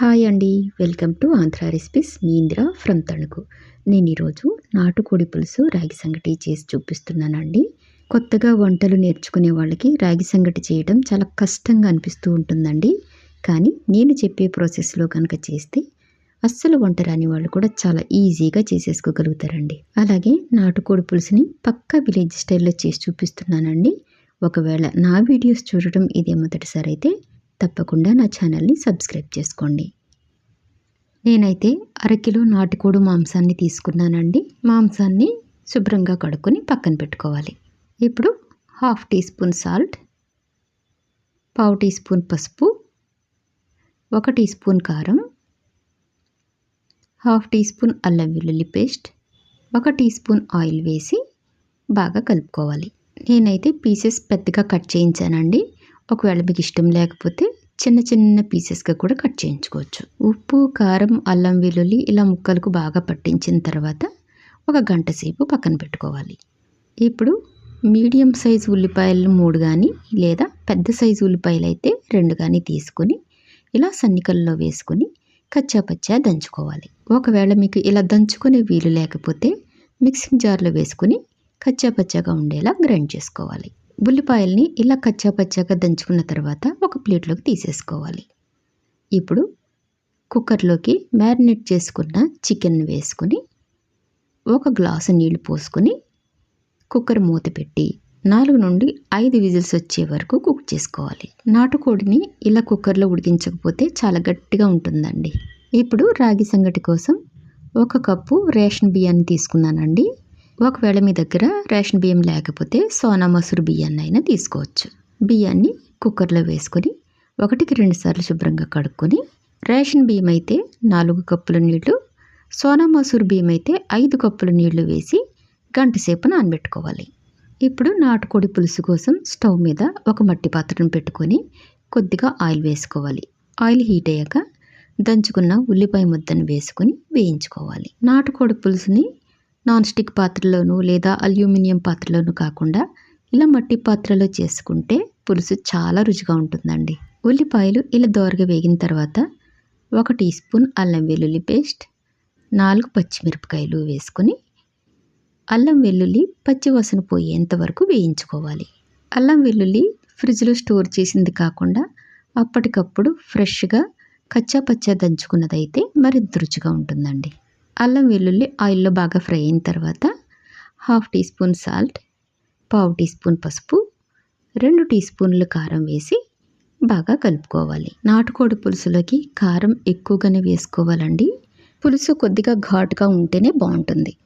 Hi అండి. Welcome to Andhra recipes. Me Indira from Tanuku. నేను ఈరోజు నాటుకోడి పులుసు రాగి సంగటి చేసి చూపిస్తున్నానండి. కొత్తగా వంటలు నేర్చుకునే వాళ్ళకి రాగి సంగటి చేయడం చాలా కష్టంగా అనిపిస్తూ ఉంటుందండి. కానీ నేను చెప్పే ప్రాసెస్లో కనుక చేస్తే అస్సలు వంట రాని వాళ్ళు కూడా చాలా ఈజీగా చేసేసుకోగలుగుతారండి. అలాగే నాటుకోడి పులుసుని పక్కా విలేజ్ స్టైల్లో చేసి చూపిస్తున్నానండి. ఒకవేళ నా వీడియోస్ చూడటం ఇదే మొదటిసారి అయితే తప్పకుండా నా ఛానల్ని సబ్స్క్రైబ్ చేసుకోండి. నేనైతే అరకిలో నాటుకోడు మాంసాన్ని తీసుకున్నానండి. మాంసాన్ని శుభ్రంగా కడుక్కొని పక్కన పెట్టుకోవాలి. ఇప్పుడు హాఫ్ టీ స్పూన్ సాల్ట్ పావు టీ స్పూన్ పసుపు ఒక టీ స్పూన్ కారం హాఫ్ టీ స్పూన్ అల్లం వెల్లుల్లి పేస్ట్ ఒక టీ స్పూన్ ఆయిల్ వేసి బాగా కలుపుకోవాలి. నేనైతే పీసెస్ పెద్దగా కట్ చేయించానండి. ఒకవేళ మీకు ఇష్టం లేకపోతే చిన్న చిన్న పీసెస్గా కూడా కట్ చేయించుకోవచ్చు. ఉప్పు కారం అల్లం వెల్లుల్లి ఇలా ముక్కలకు బాగా పట్టించిన తర్వాత ఒక గంట సేపు పక్కన పెట్టుకోవాలి. ఇప్పుడు మీడియం సైజు ఉల్లిపాయలు మూడు కానీ లేదా పెద్ద సైజు ఉల్లిపాయలు అయితే రెండు కానీ తీసుకొని ఇలా సన్నికల్లో వేసుకొని కచ్చాపచ్చా దంచుకోవాలి. ఒకవేళ మీకు ఇలా దంచుకునే వీలు లేకపోతే మిక్సింగ్ జార్లో వేసుకుని కచ్చాపచ్చాగా ఉండేలా గ్రైండ్ చేసుకోవాలి. ఉల్లిపాయల్ని ఇలా కచ్చాపచ్చాగా దంచుకున్న తర్వాత ఒక ప్లేట్లోకి తీసేసుకోవాలి. ఇప్పుడు కుక్కర్లోకి మ్యారినేట్ చేసుకున్న చికెన్ వేసుకుని ఒక గ్లాసు నీళ్ళు పోసుకొని కుక్కర్ మూత పెట్టి నాలుగు నుండి ఐదు విజిల్స్ వచ్చే వరకు కుక్ చేసుకోవాలి. నాటుకోడిని ఇలా కుక్కర్లో ఉడికించకపోతే చాలా గట్టిగా ఉంటుందండి. ఇప్పుడు రాగి సంగటి కోసం ఒక కప్పు రేషన్ బియ్యాన్ని తీసుకున్నానండి. ఒకవేళ మీ దగ్గర రేషన్ బియ్యం లేకపోతే సోనా మసూరు బియ్యాన్ని అయినా తీసుకోవచ్చు. బియ్యాన్ని కుక్కర్లో వేసుకొని ఒకటికి రెండు సార్లు శుభ్రంగా కడుక్కొని రేషన్ బియ్యం అయితే నాలుగు కప్పుల నీళ్ళు సోనా మసూరు బియ్యం అయితే ఐదు కప్పుల నీళ్ళు వేసి గంట సేపు నానబెట్టుకోవాలి. ఇప్పుడు నాటుకోడి పులుసు కోసం స్టవ్ మీద ఒక మట్టి పాత్రను పెట్టుకొని కొద్దిగా ఆయిల్ వేసుకోవాలి. ఆయిల్ హీట్ అయ్యాక దంచుకున్న ఉల్లిపాయ ముద్దను వేసుకొని వేయించుకోవాలి. నాటుకోడి పులుసుని నాన్ స్టిక్ పాత్రలోను లేదా అల్యూమినియం పాత్రలోనూ కాకుండా ఇలా మట్టి పాత్రలో చేసుకుంటే పులుసు చాలా రుచిగా ఉంటుందండి. ఉల్లిపాయలు ఇలా దోరగా వేగిన తర్వాత ఒక టీ స్పూన్ అల్లం వెల్లుల్లి పేస్ట్ నాలుగు పచ్చిమిరపకాయలు వేసుకొని అల్లం వెల్లుల్లి పచ్చివాసన పోయేంత వరకు వేయించుకోవాలి. అల్లం వెల్లుల్లి ఫ్రిడ్జ్లో స్టోర్ చేసింది కాకుండా అప్పటికప్పుడు ఫ్రెష్గా కచ్చా పచ్చా దంచుకున్నదైతే మరింత రుచిగా ఉంటుందండి. అల్లం వెల్లుల్లి ఆయిల్లో బాగా ఫ్రై అయిన తర్వాత హాఫ్ టీ స్పూన్ సాల్ట్ పావు టీ స్పూన్ పసుపు రెండు టీ స్పూన్లు కారం వేసి బాగా కలుపుకోవాలి. నాటుకోడి పులుసులోకి కారం ఎక్కువగానే వేసుకోవాలండి. పులుసు కొద్దిగా ఘాటుగా ఉంటేనే బాగుంటుంది.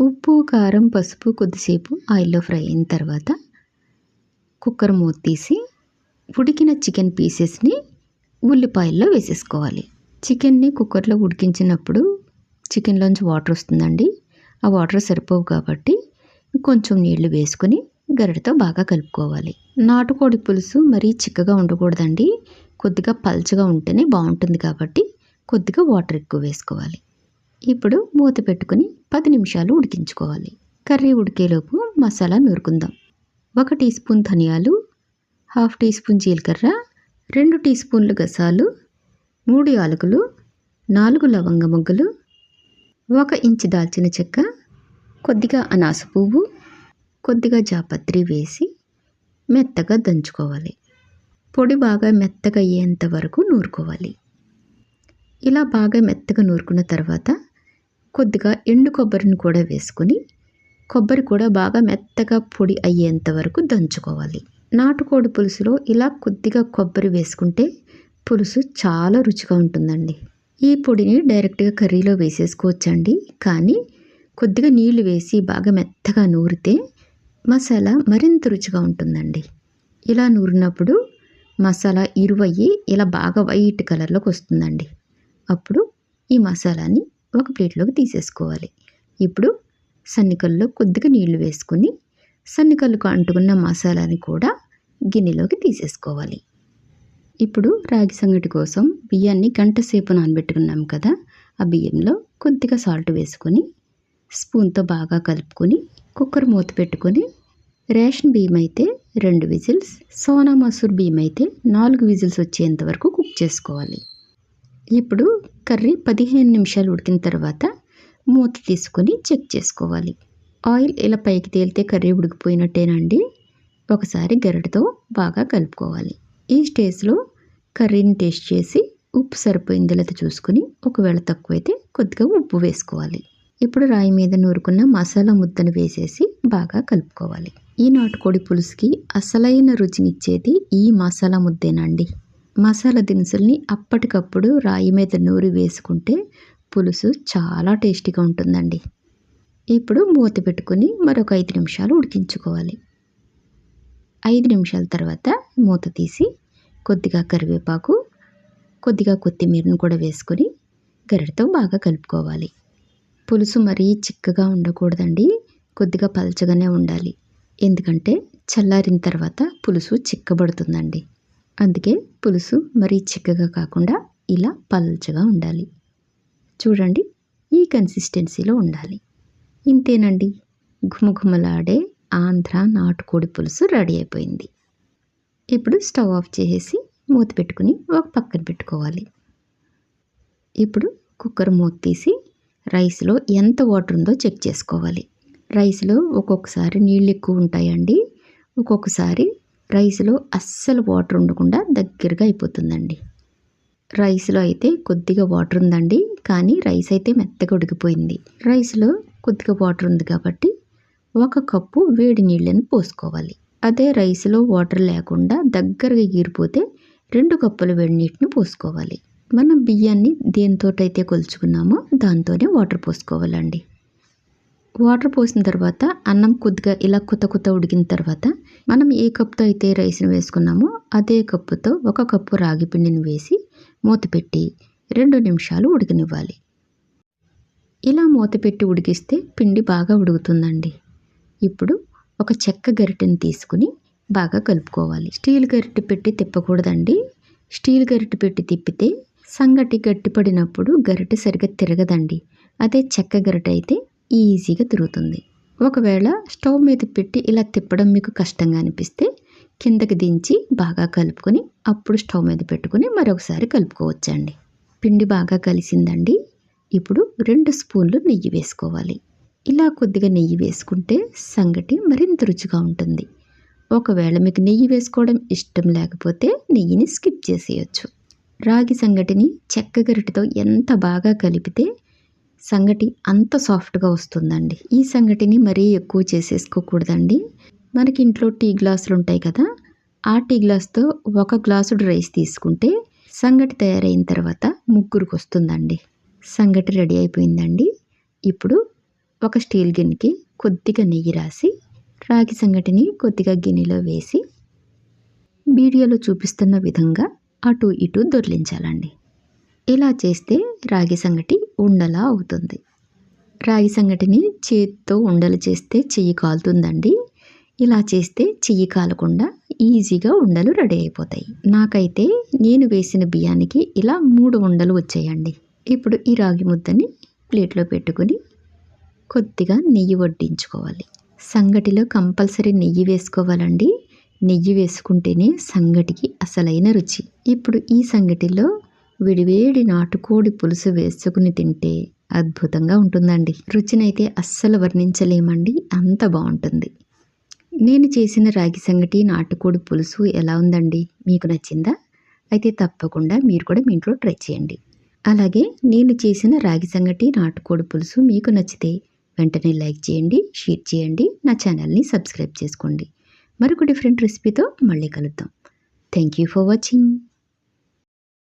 ఉప్పు కారం పసుపు కొద్దిసేపు ఆయిల్లో ఫ్రై అయిన తర్వాత కుక్కర్ మూత తీసి ఉడికిన చికెన్ పీసెస్ని ఉల్లిపాయల్లో వేసేసుకోవాలి. చికెన్ని కుక్కర్లో ఉడికించినప్పుడు చికెన్లోంచి వాటర్ వస్తుందండి. ఆ వాటర్ సరిపోవు కాబట్టి కొంచెం నీళ్ళు వేసుకొని గరిటతో బాగా కలుపుకోవాలి. నాటుకోడి పులుసు మరీ చిక్కగా ఉండకూడదండి. కొద్దిగా పల్చగా ఉంటేనే బాగుంటుంది కాబట్టి కొద్దిగా వాటర్ ఎక్కువ వేసుకోవాలి. ఇప్పుడు మూత పెట్టుకుని పది నిమిషాలు ఉడికించుకోవాలి. కర్రీ ఉడికేలోపు మసాలా నూరుకుందాం. ఒక టీ స్పూన్ ధనియాలు హాఫ్ టీ స్పూన్ జీలకర్ర రెండు టీ స్పూన్లు గసాలు మూడు యాలకులు నాలుగు లవంగ మొగ్గలు ఒక ఇంచు దాల్చిన చెక్క కొద్దిగా అనాస పువ్వు కొద్దిగా జాపత్రి వేసి మెత్తగా దంచుకోవాలి. పొడి బాగా మెత్తగా అయ్యేంత వరకు నూరుకోవాలి. ఇలా బాగా మెత్తగా నూరుకున్న తర్వాత కొద్దిగా ఎండు కొబ్బరిని కూడా వేసుకొని కొబ్బరి కూడా బాగా మెత్తగా పొడి అయ్యేంత వరకు దంచుకోవాలి. నాటుకోడి పులుసులో ఇలా కొద్దిగా కొబ్బరి వేసుకుంటే పులుసు చాలా రుచిగా ఉంటుందండి. ఈ పొడిని డైరెక్ట్గా కర్రీలో వేసేసుకోవచ్చండి. కానీ కొద్దిగా నీళ్ళు వేసి బాగా మెత్తగా నూరితే మసాలా మరింత రుచిగా ఉంటుందండి. ఇలా నూరినప్పుడు మసాలా ఇరువయ్యి ఇలా బాగా వైట్ కలర్లోకి వస్తుందండి. అప్పుడు ఈ మసాలాని ఒక ప్లేట్లోకి తీసేసుకోవాలి. ఇప్పుడు సన్నికల్లో కొద్దిగా నీళ్ళు వేసుకొని సన్నికల్లుకు అంటుకున్న మసాలాని కూడా గిన్నెలోకి తీసేసుకోవాలి. ఇప్పుడు రాగి సంగటి కోసం బియ్యాన్ని గంట సేపు నానబెట్టుకున్నాం కదా. ఆ బియ్యంలో కొద్దిగా సాల్ట్ వేసుకొని స్పూన్తో బాగా కలుపుకొని కుక్కర్ మూత పెట్టుకొని రేషన్ బియ్యం అయితే రెండు విజిల్స్ సోనా మసూర్ బియ్యం అయితే నాలుగు విజిల్స్ వచ్చేంత వరకు కుక్ చేసుకోవాలి. ఇప్పుడు కర్రీ పదిహేను నిమిషాలు ఉడికిన తర్వాత మూత తీసుకొని చెక్ చేసుకోవాలి. ఆయిల్ ఇలా పైకి తేలితే కర్రీ ఉడికిపోయినట్టేనండి. ఒకసారి గరిటతో బాగా కలుపుకోవాలి. ఈ స్టేజ్లో కర్రీని టేస్ట్ చేసి ఉప్పు సరిపోయింది లేదా చూసుకుని ఒకవేళ తక్కువైతే కొద్దిగా ఉప్పు వేసుకోవాలి. ఇప్పుడు రాయి మీద నూరుకున్న మసాలా ముద్దను వేసేసి బాగా కలుపుకోవాలి. ఈ నాటుకోడి పులుసుకి అసలైన రుచినిచ్చేది ఈ మసాలా ముద్దేనండి మసాలా దినుసుల్ని అప్పటికప్పుడు రాయి మీద నూరి వేసుకుంటే పులుసు చాలా టేస్టీగా ఉంటుందండి. ఇప్పుడు మూత పెట్టుకుని మరొక ఐదు నిమిషాలు ఉడికించుకోవాలి. ఐదు నిమిషాల తర్వాత మూత తీసి కొద్దిగా కరివేపాకు కొద్దిగా కొత్తిమీరను కూడా వేసుకొని గరిటతో బాగా కలుపుకోవాలి. పులుసు మరీ చిక్కగా ఉండకూడదండి. కొద్దిగా పలచగానే ఉండాలి. ఎందుకంటే చల్లారిన తర్వాత పులుసు చిక్కబడుతుందండి. అందుకే పులుసు మరీ చిక్కగా కాకుండా ఇలా పల్చగా ఉండాలి. చూడండి ఈ కన్సిస్టెన్సీలో ఉండాలి. ఇంతేనండి. ఘుమఘుమలాడే ఆంధ్ర నాటుకోడి పులుసు రెడీ అయిపోయింది. ఇప్పుడు స్టవ్ ఆఫ్ చేసేసి మూత పెట్టుకుని ఒక పక్కన పెట్టుకోవాలి. ఇప్పుడు కుక్కర్ మూత తీసి రైస్లో ఎంత వాటర్ ఉందో చెక్ చేసుకోవాలి. రైస్లో ఒక్కొక్కసారి నీళ్ళు ఎక్కువ ఉంటాయండి. ఒక్కొక్కసారి రైస్లో అస్సలు వాటర్ ఉండకుండా దగ్గరగా అయిపోతుందండి. రైస్లో అయితే కొద్దిగా వాటర్ ఉందండి. కానీ రైస్ అయితే మెత్తగా ఉడికిపోయింది. రైస్లో కొద్దిగా వాటర్ ఉంది కాబట్టి ఒక కప్పు వేడి నీళ్ళని పోసుకోవాలి. అదే రైస్లో వాటర్ లేకుండా దగ్గరగా గీరిపోతే రెండు కప్పుల వేడి నీటిని పోసుకోవాలి. మనం బియ్యాన్ని దేనితోటైతే కొలుచుకున్నామో దాంతోనే వాటర్ పోసుకోవాలండి. వాటర్ పోసిన తర్వాత అన్నం కొద్దిగా ఇలా కుత కొత్త ఉడికిన తర్వాత మనం ఏ కప్పుతో అయితే రైస్ని వేసుకున్నామో అదే కప్పుతో ఒక కప్పు రాగి పిండిని వేసి మూత పెట్టి రెండు నిమిషాలు ఉడికనివ్వాలి. ఇలా మూత పెట్టి ఉడికిస్తే పిండి బాగా ఉడుకుతుందండి. ఇప్పుడు ఒక చెక్క గరిటెని తీసుకుని బాగా కలుపుకోవాలి. స్టీల్ గరిటె పెట్టి తిప్పకూడదండి. స్టీల్ గరిటె పెట్టి తిప్పితే సంగటి గట్టిపడినప్పుడు గరిటె సరిగ్గా తిరగదండి. అదే చెక్క గరిటె అయితే ఈజీగా తిరుగుతుంది. ఒకవేళ స్టవ్ మీద పెట్టి ఇలా తిప్పడం మీకు కష్టంగా అనిపిస్తే కిందకి దించి బాగా కలుపుకొని అప్పుడు స్టవ్ మీద పెట్టుకుని మరొకసారి కలుపుకోవచ్చండి. పిండి బాగా కలిసిందండి. ఇప్పుడు రెండు స్పూన్లు నెయ్యి వేసుకోవాలి. ఇలా కొద్దిగా నెయ్యి వేసుకుంటే సంగటి మరింత రుచిగా ఉంటుంది. ఒకవేళ మీకు నెయ్యి వేసుకోవడం ఇష్టం లేకపోతే నెయ్యిని స్కిప్ చేసేయచ్చు. రాగి సంగటిని చెక్క గరిటతో ఎంత బాగా కలిపితే సంగటి అంత సాఫ్ట్గా వస్తుందండి. ఈ సంగటిని మరీ ఎక్కువ చేసేసుకోకూడదండి. మనకి ఇంట్లో టీ గ్లాసులు ఉంటాయి కదా ఆ టీ గ్లాస్తో ఒక గ్లాసుడు రైస్ తీసుకుంటే సంగటి తయారైన తర్వాత ముగ్గురికి వస్తుందండి. సంగటి రెడీ అయిపోయిందండి. ఇప్పుడు ఒక స్టీల్ గిన్నెకి కొద్దిగా నెయ్యి రాసి రాగి సంగటిని కొద్దిగా గిన్నెలో వేసి వీడియోలో చూపిస్తున్న విధంగా అటు ఇటు దొర్లించాలండి. ఇలా చేస్తే రాగి సంగటి ఉండలా అవుతుంది. రాగి సంగటిని చేతితో ఉండలు చేస్తే చెయ్యి కాలుతుందండి. ఇలా చేస్తే చెయ్యి కాలకుండా ఈజీగా ఉండలు రెడీ అయిపోతాయి. నాకైతే నేను వేసిన బియ్యానికి ఇలా మూడు ఉండలు వచ్చాయండి. ఇప్పుడు ఈ రాగి ముద్దని ప్లేట్లో పెట్టుకుని కొద్దిగా నెయ్యి వడ్డించుకోవాలి. సంగటిలో కంపల్సరీ నెయ్యి వేసుకోవాలండి. నెయ్యి వేసుకుంటేనే సంగటికి అసలైన రుచి. ఇప్పుడు ఈ సంగటిలో విడివేడి నాటుకోడి పులుసు వేసుకుని తింటే అద్భుతంగా ఉంటుందండి. రుచినైతే అస్సలు వర్ణించలేమండి. అంత బాగుంటుంది. నేను చేసిన రాగి సంగటి నాటుకోడి పులుసు ఎలా ఉందండి? మీకు నచ్చిందా? అయితే తప్పకుండా మీరు కూడా మీ ఇంట్లో ట్రై చేయండి. అలాగే నేను చేసిన రాగి సంగటి నాటుకోడి పులుసు మీకు నచ్చితే వెంటనే లైక్ చేయండి షేర్ చేయండి నా ఛానల్ని సబ్స్క్రైబ్ చేసుకోండి. మరొక డిఫరెంట్ రెసిపీతో మళ్ళీ కలుద్దాం. Thank you for watching.